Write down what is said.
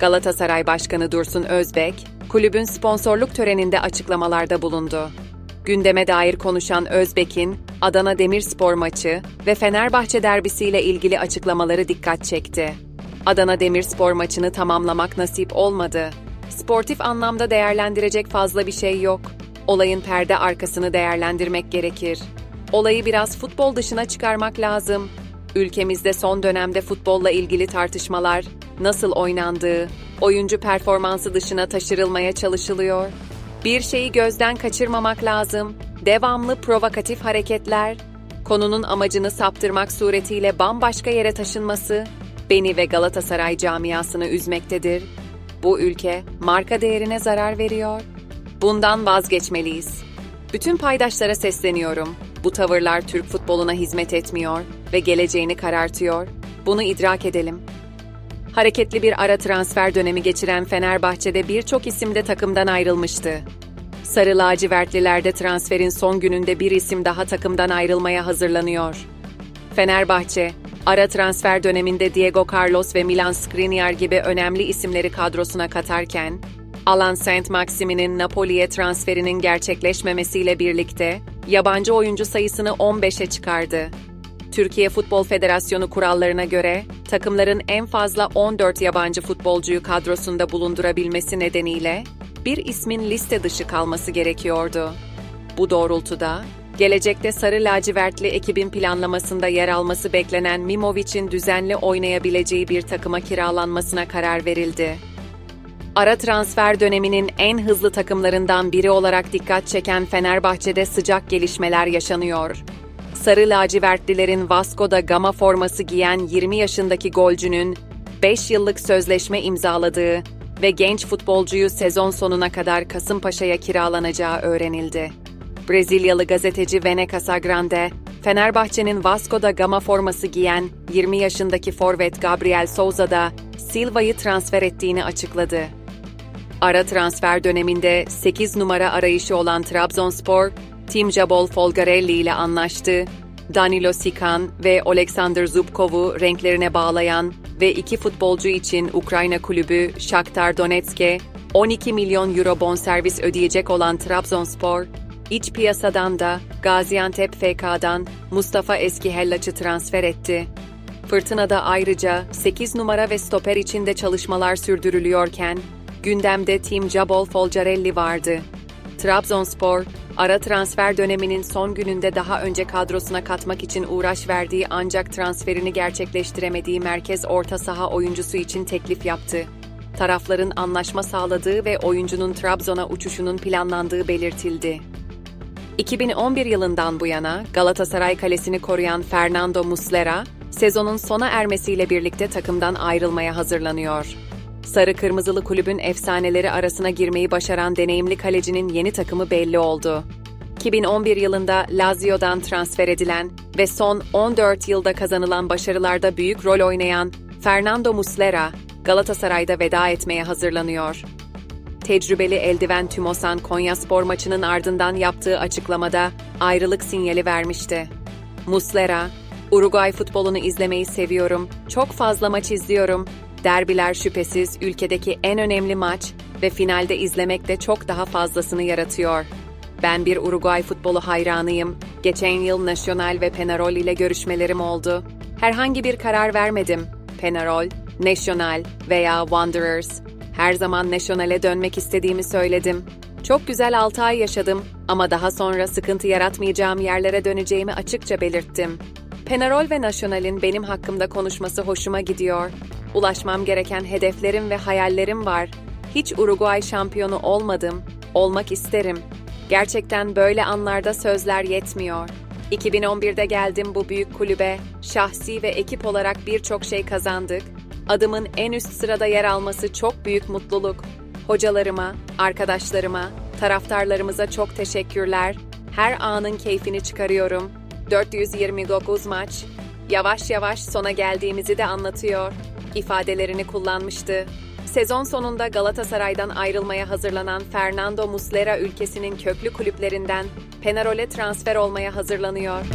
Galatasaray Başkanı Dursun Özbek, kulübün sponsorluk töreninde açıklamalarda bulundu. Gündeme dair konuşan Özbek'in Adana Demirspor maçı ve Fenerbahçe derbisiyle ilgili açıklamaları dikkat çekti. Adana Demirspor maçını tamamlamak nasip olmadı. Sportif anlamda değerlendirecek fazla bir şey yok. Olayın perde arkasını değerlendirmek gerekir. Olayı biraz futbol dışına çıkarmak lazım. Ülkemizde son dönemde futbolla ilgili tartışmalar, nasıl oynandığı, oyuncu performansı dışına taşırılmaya çalışılıyor. Bir şeyi gözden kaçırmamak lazım. Devamlı provokatif hareketler, konunun amacını saptırmak suretiyle bambaşka yere taşınması beni ve Galatasaray camiasını üzmektedir. Bu ülke marka değerine zarar veriyor. Bundan vazgeçmeliyiz. Bütün paydaşlara sesleniyorum. Bu tavırlar Türk futboluna hizmet etmiyor ve geleceğini karartıyor. Bunu idrak edelim. Hareketli bir ara transfer dönemi geçiren Fenerbahçe'de birçok isim de takımdan ayrılmıştı. Sarı lacivertlilerde transferin son gününde bir isim daha takımdan ayrılmaya hazırlanıyor. Fenerbahçe, ara transfer döneminde Diego Carlos ve Milan Skriniar gibi önemli isimleri kadrosuna katarken, Alan Saint Maximin'in Napoli'ye transferinin gerçekleşmemesiyle birlikte yabancı oyuncu sayısını 15'e çıkardı. Türkiye Futbol Federasyonu kurallarına göre takımların en fazla 14 yabancı futbolcuyu kadrosunda bulundurabilmesi nedeniyle bir ismin liste dışı kalması gerekiyordu. Bu doğrultuda gelecekte sarı lacivertli ekibin planlamasında yer alması beklenen Mimovic'in düzenli oynayabileceği bir takıma kiralanmasına karar verildi. Ara transfer döneminin en hızlı takımlarından biri olarak dikkat çeken Fenerbahçe'de sıcak gelişmeler yaşanıyor. Sarı lacivertlilerin Vasco da Gama forması giyen 20 yaşındaki golcünün 5 yıllık sözleşme imzaladığı ve genç futbolcuyu sezon sonuna kadar Kasımpaşa'ya kiralanacağı öğrenildi. Brezilyalı gazeteci Vene Casagrande, Fenerbahçe'nin Vasco da Gama forması giyen 20 yaşındaki forvet Gabriel Souza da Silva'yı transfer ettiğini açıkladı. Ara transfer döneminde 8 numara arayışı olan Trabzonspor, Tim Jabol Folgarelli ile anlaştı. Danilo Sikan ve Oleksandr Zubkov'u renklerine bağlayan ve iki futbolcu için Ukrayna kulübü Shakhtar Donetsk'e 12 milyon euro bonservis ödeyecek olan Trabzonspor, iç piyasadan da Gaziantep FK'dan Mustafa Eskihellaç'ı transfer etti. Fırtınada ayrıca 8 numara ve stoper için de çalışmalar sürdürülüyorken, gündemde Tim Jabol Folcarelli vardı. Trabzonspor, ara transfer döneminin son gününde daha önce kadrosuna katmak için uğraş verdiği ancak transferini gerçekleştiremediği merkez orta saha oyuncusu için teklif yaptı. Tarafların anlaşma sağladığı ve oyuncunun Trabzon'a uçuşunun planlandığı belirtildi. 2011 yılından bu yana Galatasaray kalesini koruyan Fernando Muslera, sezonun sona ermesiyle birlikte takımdan ayrılmaya hazırlanıyor. Sarı Kırmızılı kulübün efsaneleri arasına girmeyi başaran deneyimli kalecinin yeni takımı belli oldu. 2011 yılında Lazio'dan transfer edilen ve son 14 yılda kazanılan başarılarda büyük rol oynayan Fernando Muslera, Galatasaray'da veda etmeye hazırlanıyor. Tecrübeli eldiven Tümosan Konyaspor maçının ardından yaptığı açıklamada ayrılık sinyali vermişti. Muslera, Uruguay futbolunu izlemeyi seviyorum, çok fazla maç izliyorum. Derbiler şüphesiz ülkedeki en önemli maç ve finalde izlemek de çok daha fazlasını yaratıyor. Ben bir Uruguay futbolu hayranıyım. Geçen yıl Nacional ve Penarol ile görüşmelerim oldu. Herhangi bir karar vermedim. Penarol, Nacional veya Wanderers. Her zaman Nacional'e dönmek istediğimi söyledim. Çok güzel 6 ay yaşadım ama daha sonra sıkıntı yaratmayacağım yerlere döneceğimi açıkça belirttim. Penarol ve Nacional'in benim hakkımda konuşması hoşuma gidiyor. Ulaşmam gereken hedeflerim ve hayallerim var. Hiç Uruguay şampiyonu olmadım. Olmak isterim. Gerçekten böyle anlarda sözler yetmiyor. 2011'de geldim bu büyük kulübe. Şahsi ve ekip olarak birçok şey kazandık. Adımın en üst sırada yer alması çok büyük mutluluk. Hocalarıma, arkadaşlarıma, taraftarlarımıza çok teşekkürler. Her anın keyfini çıkarıyorum. 429 maç. Yavaş yavaş sona geldiğimizi de anlatıyor. İfadelerini kullanmıştı. Sezon sonunda Galatasaray'dan ayrılmaya hazırlanan Fernando Muslera ülkesinin köklü kulüplerinden Penarol'e transfer olmaya hazırlanıyor.